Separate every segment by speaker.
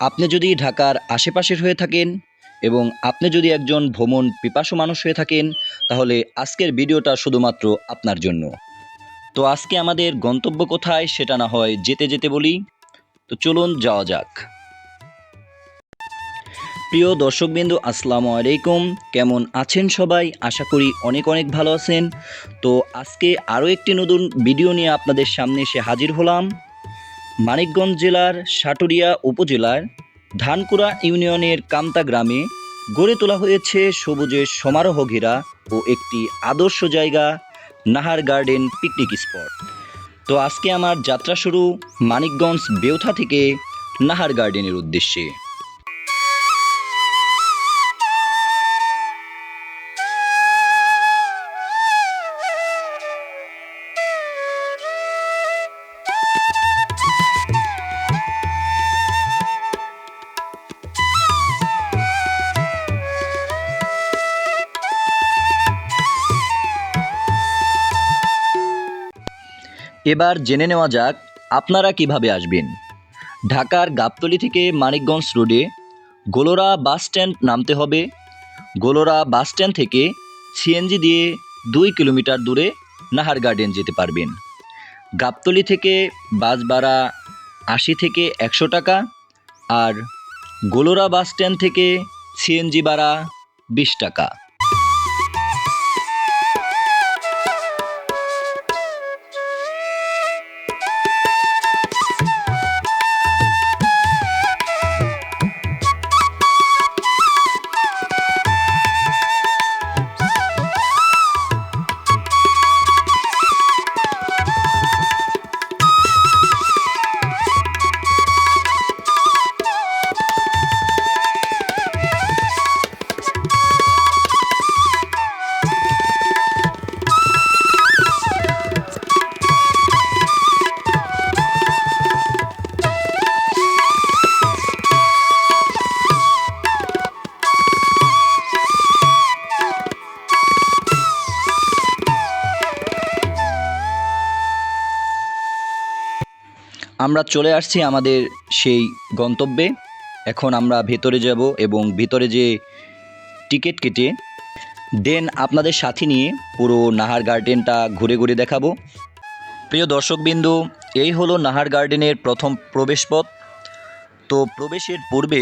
Speaker 1: আপনি যদি ঢাকার আশেপাশের হয়ে থাকেন এবং আপনি যদি একজন ভ্রমণ পিপাসু মানুষ হয়ে থাকেন, তাহলে আজকের ভিডিওটা শুধুমাত্র আপনার জন্য। তো আজকে আমাদের গন্তব্য কোথায় সেটা না হয় যেতে যেতে বলি। তো চলুন যাওয়া যাক। প্রিয় দর্শকবিন্দু, আসসালামু আলাইকুম। কেমন আছেন সবাই? আশা করি অনেক অনেক ভালো আছেন। তো আজকে আরও একটি নতুন ভিডিও নিয়ে আপনাদের সামনে এসে হাজির হলাম। মানিকগঞ্জ জেলার সাটুরিয়া উপজেলার ধানকুড়া ইউনিয়নের কামতা গ্রামে গড়ে তোলা হয়েছে সবুজের সমারোহ ঘেরা ও একটি আদর্শ জায়গা, নাহার গার্ডেন পিকনিক স্পট। তো আজকে আমার যাত্রা শুরু মানিকগঞ্জ বেউথা থেকে নাহার গার্ডেনের উদ্দেশ্যে। এবার জেনে নেওয়া যাক আপনারা কীভাবে আসবেন। ঢাকার গাবতলী থেকে মানিকগঞ্জ রোডে গোলোরা বাস স্ট্যান্ড নামতে হবে। গোলোরা বাস স্ট্যান্ড থেকে সিএনজি দিয়ে দুই কিলোমিটার দূরে নাহার গার্ডেন যেতে পারবেন। গাবতলী থেকে বাস ভাড়া আশি থেকে একশো টাকা আর গোলোরা বাস স্ট্যান্ড থেকে সিএনজি ভাড়া বিশ টাকা। আমরা চলে আসছি আমাদের সেই গন্তব্যে। এখন আমরা ভেতরে যাব এবং ভিতরে যে টিকিট কেটে, দেন আপনাদের সাথে নিয়ে পুরো নাহার গার্ডেনটা ঘুরে ঘুরে দেখাবো। প্রিয় দর্শকবিন্দু, এই হলো নাহার গার্ডেনের প্রথম প্রবেশপথ। তো প্রবেশের পূর্বে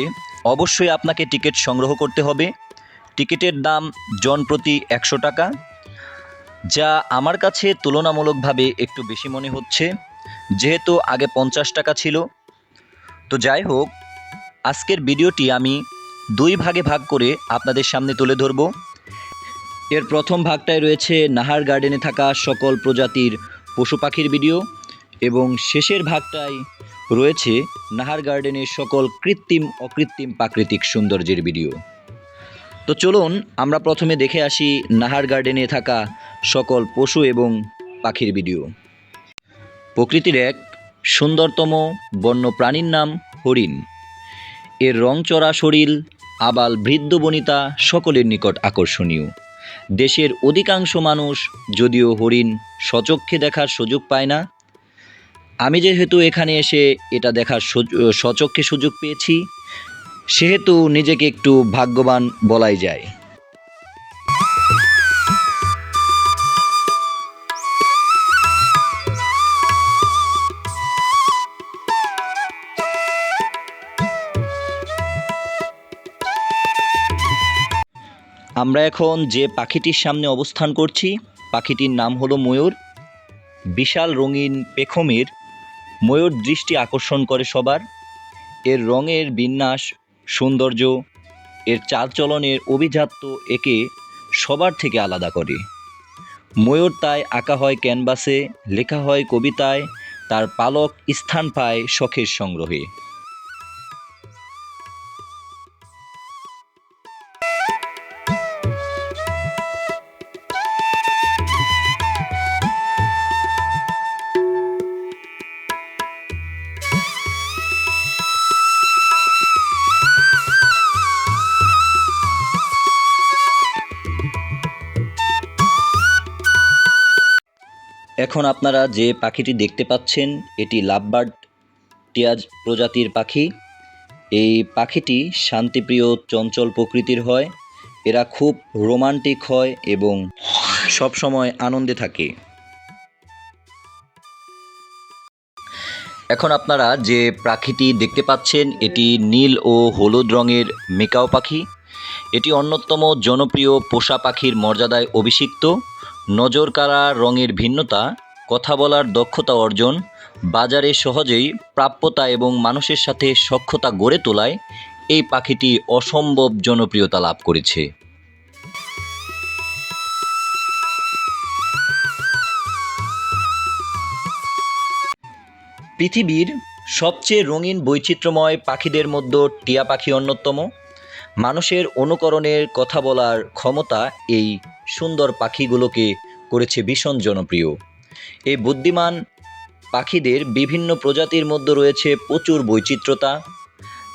Speaker 1: অবশ্যই আপনাকে টিকিট সংগ্রহ করতে হবে। টিকিটের দাম জন প্রতি একশো টাকা, যা আমার কাছে তুলনামূলকভাবে একটু বেশি মনে হচ্ছে। যেহেতু আগে পঞ্চাশ টাকা ছিল। তো যাই হোক, আজকের ভিডিওটি আমি দুই ভাগে ভাগ করে আপনাদের সামনে তুলে ধরব। এর প্রথম ভাগটায় রয়েছে নাহার গার্ডেনে থাকা সকল প্রজাতির পশু পাখির ভিডিও এবং শেষের ভাগটায় রয়েছে নাহার গার্ডেনের সকল কৃত্রিম অকৃত্রিম প্রাকৃতিক সৌন্দর্যের ভিডিও। তো চলুন, আমরা প্রথমে দেখে আসি নাহার গার্ডেনে থাকা সকল পশু এবং পাখির ভিডিও। প্রকৃতির এক সুন্দরতম বন্য প্রাণীর নাম হরিণ। এর রংচড়া শরীর, আবাল বৃদ্ধ বনিতা সকলের নিকট আকর্ষণীয়। দেশের অধিকাংশ মানুষ যদিও হরিণ সচক্ষে দেখার সুযোগ পায় না, আমি যেহেতু এখানে এসে এটা দেখার সচক্ষে সুযোগ পেয়েছি, সেহেতু নিজেকে একটু ভাগ্যবান বলাই যায়। আমরা এখন যে পাখিটির সামনে অবস্থান করছি, পাখিটির নাম হলো ময়ূর। বিশাল রঙিন পেখমের। ময়ূর দৃষ্টি আকর্ষণ করে সবার। এর রঙের বিন্যাস, সৌন্দর্য, এর চালচলনের অভিজাত্য একে সবার থেকে আলাদা করে। ময়ূর তাই আঁকা হয় ক্যানভাসে, লেখা হয় কবিতায়, তার পালক স্থান পায় শখের সংগ্রহে। এখন আপনারা যে পাখিটি দেখতে পাচ্ছেন, এটি লাভবার্ড টিয়াজ প্রজাতির পাখি। এই পাখিটি শান্তিপ্রিয়, চঞ্চল প্রকৃতির হয়। এরা খুব রোমান্টিক হয় এবং সবসময় আনন্দে থাকে। এখন আপনারা যে পাখিটি দেখতে পাচ্ছেন, এটি নীল ও হলুদ রঙের মেকাও পাখি। এটি অন্যতম জনপ্রিয় পোষা পাখির মর্যাদায় অভিষিক্ত। নজরকাড়া রঙের ভিন্নতা কথা বলার দক্ষতা অর্জন, বাজারে সহজেই প্রাপ্যতা এবং মানুষের সাথে সক্ষতা গড়ে তোলায় এই পাখিটি অসম্ভব জনপ্রিয়তা লাভ করেছে। পৃথিবীর সবচেয়ে রঙিন বৈচিত্র্যময় পাখিদের মধ্যে টিয়া পাখি অন্যতম। মানুষের অনুকরণের কথা বলার ক্ষমতা এই সুন্দর পাখিগুলোকে করেছে ভীষণ জনপ্রিয়। এই বুদ্ধিমান পাখিদের বিভিন্ন প্রজাতির মধ্যে রয়েছে প্রচুর বৈচিত্র্যতা।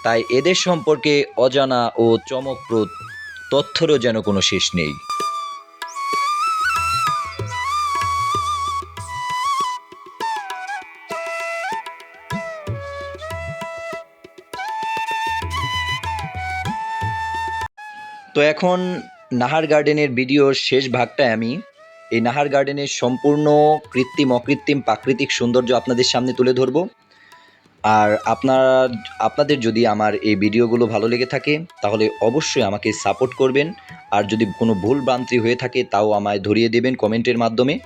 Speaker 1: তাই এদের সম্পর্কে অজানা ও চমকপ্রদ তথ্যেরও যেন কোনো শেষ নেই। তো এখন নাহার গার্ডেনের ভিডিওর শেষ ভাগটায় আমি এই নাহার গার্ডেনের সম্পূর্ণ কৃত্রিম, অকৃত্রিম প্রাকৃতিক সৌন্দর্য আপনাদের সামনে তুলে ধরব। আর আপনার, আপনাদের যদি আমার এই ভিডিওগুলো ভালো লেগে থাকে, তাহলে অবশ্যই আমাকে সাপোর্ট করবেন। আর যদি কোনো ভুল ভ্রান্তি হয়ে থাকে, তাও আমায় ধরিয়ে দেবেন কমেন্টের মাধ্যমে।